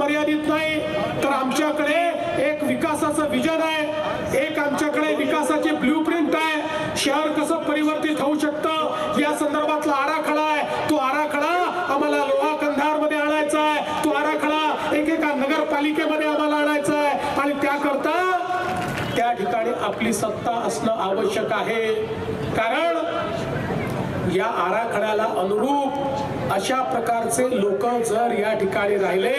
मर्यादित नाही. तर आमच्याकडे एक विकासाचं विजन आहे. एक आमच्याकडे विकासाची ब्ल्यू प्रिंट आहे. शहर कसं परिवर्तित होऊ शकतं? या संदर्भातला आराखडा आहे. तो आराखडा आम्हाला लोहा कंधारमध्ये आणायचा आहे. तो आराखडा एकेका नगरपालिकेमध्ये आम्हाला आणायचा आहे. आणि त्याकरता त्या ठिकाणी आपली सत्ता असणं आवश्यक आहे. कारण या आराखड्याला अनुरूप अशा प्रकारचे लोक जर या ठिकाणी राहिले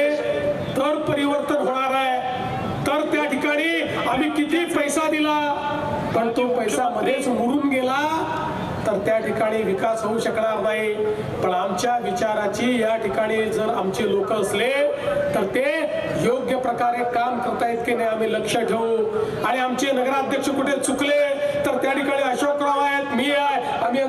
तर परिवर्तन होणार आहे. तर त्या ठिकाणी आम्ही किती पैसा दिला? पण तो पैसा मध्येच उडून गेला तर त्या ठिकाणी विकास होऊ शकणार नाही. पण आमच्या विचाराची या ठिकाणी जर आमचे लोक असले तर ते योग्य प्रकारे काम करतायत की नाही आम्ही लक्ष ठेवू. आणि आमचे नगराध्यक्ष कुठे चुकले तर त्या ठिकाणी अशोकराव आहेत मी या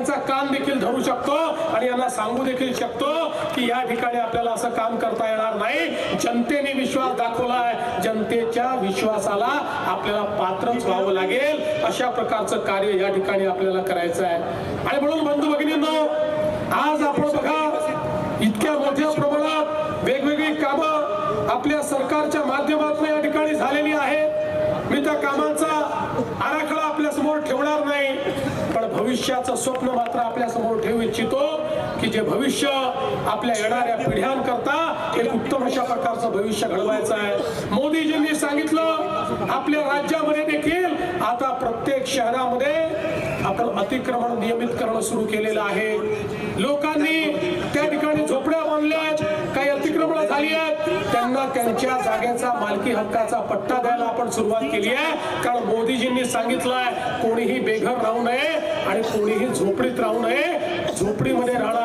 यांचा कान देखील धरू शकतो आणि यांना सांगू देखील शकतो की या ठिकाणी आपल्याला असं काम करता येणार नाही. जनतेने विश्वास दाखवलाय. जनतेच्या विश्वासाला आपल्याला पात्रच व्हावं लागेल. अशा प्रकारचं कार्य या ठिकाणी आपल्याला करायचं आहे आणि म्हणून बंधू भगिनींनो आज आपण बघा इतक्या मोठ्या प्रमाणात वेगवेगळी कामं आपल्या सरकारच्या माध्यमातून या ठिकाणी झालेली आहेत मी त्या कामांचा आराखडा आपल्यासमोर ठेवणार नाही पण भविष्याचं स्वप्न मात्र आपल्यासमोर ठेवू इच्छितो की जे भविष्य आपल्या येणाऱ्या पिढ्यांकरता एक उत्तम अशा प्रकारचं भविष्य घडवायचं आहे. मोदीजींनी सांगितलं आपल्या राज्यामध्ये देखील आता प्रत्येक शहरामध्ये आपण अतिक्रमण नियमित करणं सुरू केलेलं आहे. लोकांनी त्या ठिकाणी झोपड्या बांधल्या आहेत काही अतिक्रमण झाली आहेत. त्यांना त्यांच्या जागेचा मालकी हक्काचा पट्टा द्यायला आपण सुरुवात केली आहे. कारण मोदीजींनी सांगितलंय कोणीही बेघर राहू नये आणि कोणीही झोपडीत राहू नये. झोपडीमध्ये राहणार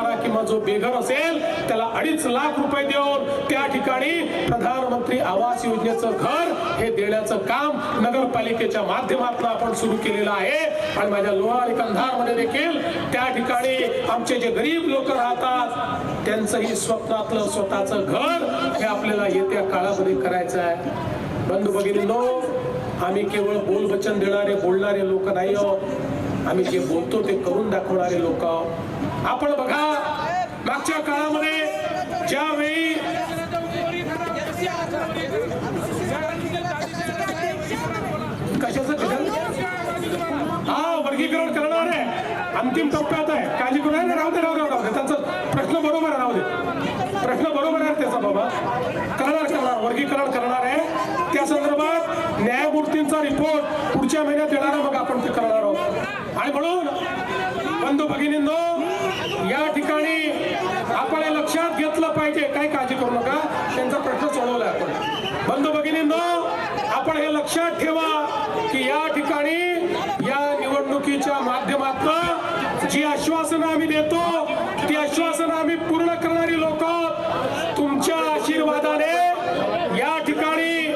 जो बेघर असेल त्याला अडीच लाख रुपये देऊन त्या ठिकाणी प्रधानमंत्री आवास योजनेचं घर हे देण्याचं काम नगरपालिकेच्या माध्यमातून आपण सुरू केलेलं आहे. आणि माझ्या लोहा आणि कंधारमध्ये देखील त्या ठिकाणी आमचे जे गरीब लोक राहतात त्यांचंही स्वप्नातलं स्वतःचं घर हे आपल्याला येत्या काळामध्ये करायचं आहे. बंधू भगिनींनो आम्ही केवळ बोलवचन देणारे बोलणारे लोक नाही आहोत. आम्ही जे बोलतो ते करून दाखवणारे लोक आहोत. आपण बघा मागच्या काळामध्ये ज्यावेळी कशाचं कशाचं? हा वर्गीकरण करणार आहे. अंतिम टप्प्यात आहे. काळजी करू नाही राहू दे राहू दे राहू दे. त्यांचा प्रश्न बरोबर आहे राहू दे. प्रश्न बरोबर आहे त्याचा बाबा. करणार करणार. वर्गीकरण करणार आहे. त्या संदर्भात न्यायमूर्तींचा रिपोर्ट पुढच्या महिन्यात येणार आहे. मग आपण ते करणार आहोत. आणि म्हणून बंधू भगिनींनो या ठिकाणी आपण हे लक्षात घेतलं पाहिजे. काही काळजी करू नका. त्यांचा प्रश्न सोडवलाय आपण. बंधू भगिनींनो आपण हे लक्षात ठेवा की या ठिकाणी या निवडणुकीच्या माध्यमातून जी आश्वासनं आम्ही देतो ती आश्वासनं आम्ही पूर्ण करणारी लोक तुमच्या आशीर्वादाने या ठिकाणी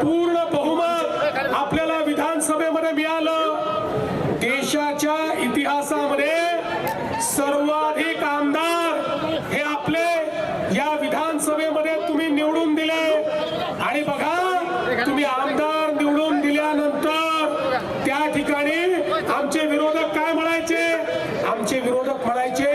पूर्ण बहुमत आपल्याला विधानसभेमध्ये मिळालं. देशाच्या इतिहासामध्ये सर्वाधिक आमदार हे आपले या विधानसभेमध्ये तुम्ही निवडून दिले. आणि बघा तुम्ही आमदार निवडून दिल्यानंतर त्या ठिकाणी आमचे विरोधक काय म्हणायचे? आमचे विरोधक म्हणायचे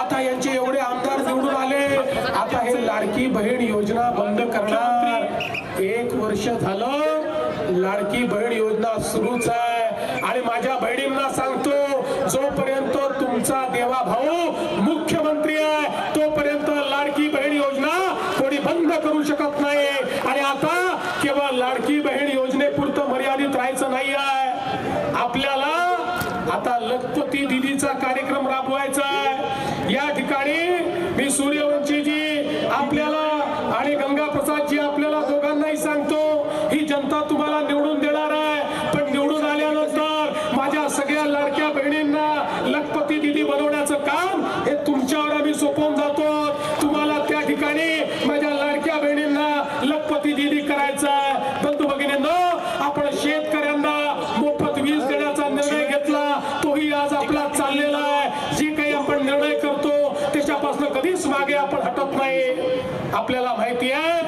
आता यांचे एवढे आमदार निवडून आले आता हे लाडकी बहीण योजना बंद करणार. एक वर्ष झालं लाडकी बहीण योजना सुरूच आहे. आणि माझ्या बहिणींना सांगतो जोपर्यंत तुमचा देवा भाऊ मुख्यमंत्री आहे. तोपर्यंत लाडकी बहीण योजना कोणी बंद करू शकत नाही. आणि आता केवळ लाडकी बहीण योजनेपुरतं मर्यादित राहायचं नाही आहे. आपल्याला आता लखपती दिदीचा कार्यक्रम राबवायचा आहे. या ठिकाणी शेतकऱ्यांना मोफत वीज देण्याचा निर्णय घेतला. तोही आज आपला चाललेला आहे. जे काही आपण निर्णय करतो त्याच्यापासून कधीच मागे आपण हटत नाही. आपल्याला माहिती आहे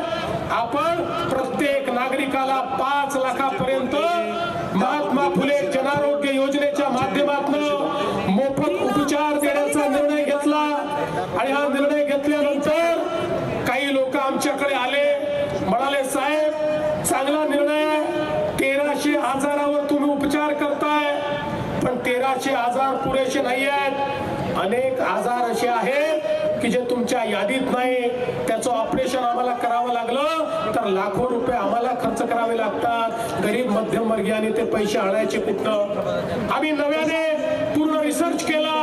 आपण प्रत्येक नागरिकाला पाच लाखापर्यंत चे आजार पुरेसे नाही आहेत अनेक आजार असे आहेत की जे तुमच्या यादीत नाही. त्याचं ऑपरेशन आम्हाला करावं लागलं. तर लाखो रुपये आम्हाला खर्च करावे लागतात. गरीब मध्यमवर्गीयाने ते पैसे आणायचे कुठं आम्ही नव्याने पूर्ण रिसर्च केला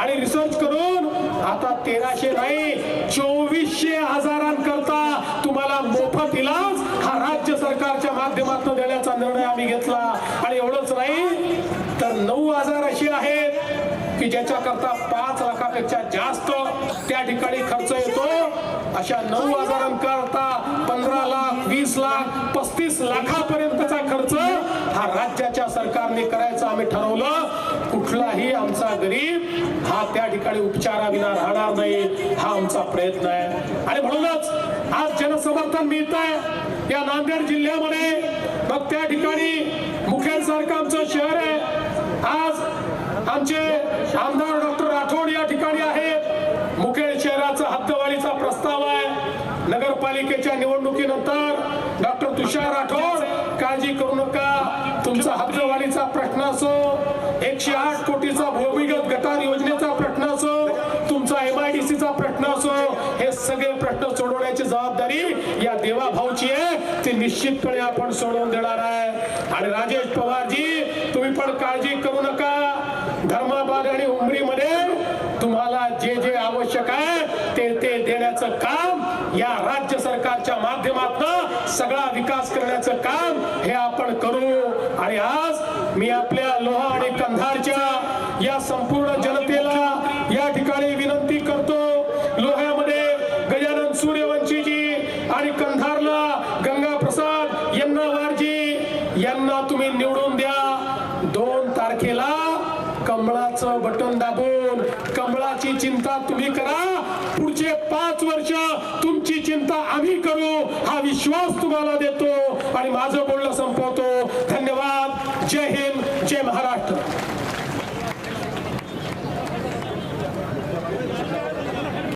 आणि रिसर्च करून आता तेराशे नाही चोवीसशे हजारांकरता तुम्हाला मोफत इलाज हा राज्य सरकारच्या माध्यमातून देण्याचा निर्णय आम्ही घेतला. आणि एवढंच नाही तर नऊ हजार अशी आहेत की ज्याच्याकरता पाच लाखापेक्षा जास्त त्या ठिकाणी खर्च येतो अशा नऊ हजारांकरता पंधरा लाख वीस लाख पस्तीस लाखापर्यंतचा खर्च हा राज्याच्या सरकारने करायचा आम्ही ठरवलं. कुठलाही आमचा गरीब हा त्या ठिकाणी उपचाराविना राहणार नाही हा आमचा प्रयत्न आहे. आणि म्हणूनच आज जनसमर्थन मिळत आहे या नांदेड जिल्ह्यामध्ये मग त्या ठिकाणी मुखेडसारखं आमचं शहर आहे. आज आमचे आमदार डॉक्टर राठोड या ठिकाणी आहेत. मुखेड शहराचा हद्दवाढीचा प्रस्ताव आहे. नगरपालिकेच्या निवडणुकीनंतर डॉक्टर तुषार राठोड काळजी करू नका तुमचा हद्दवाढीचा प्रश्न असो. एकशे आठ कोटीचा भूमिगत गटार योजनेचा प्रश्न प्रश्न सोडवण्याची जबाबदारी या देवा भाऊची आहे. ती निश्चितपणे आपण सोडवून देणार आहे. आणि राजेश पवारजी तुम्ही पण काळजी करू नका. धर्माबाद आणि उमरीमध्ये तुम्हाला जे जे आवश्यक आहे ते ते देण्याचं काम या राज्य सरकारच्या माध्यमातून सगळा विकास करण्याचं काम हे आपण करू. आणि आज मी आपल्या लोहा आणि कंधारच्या या संपूर्ण जन चिंता तुम्ही करा. पुढचे पाच वर्ष तुमची चिंता आम्ही करू. हा विश्वास तुम्हाला देतो. आणि माझं बोलणं संपवतो. धन्यवाद. जय हिंद. जय महाराष्ट्र.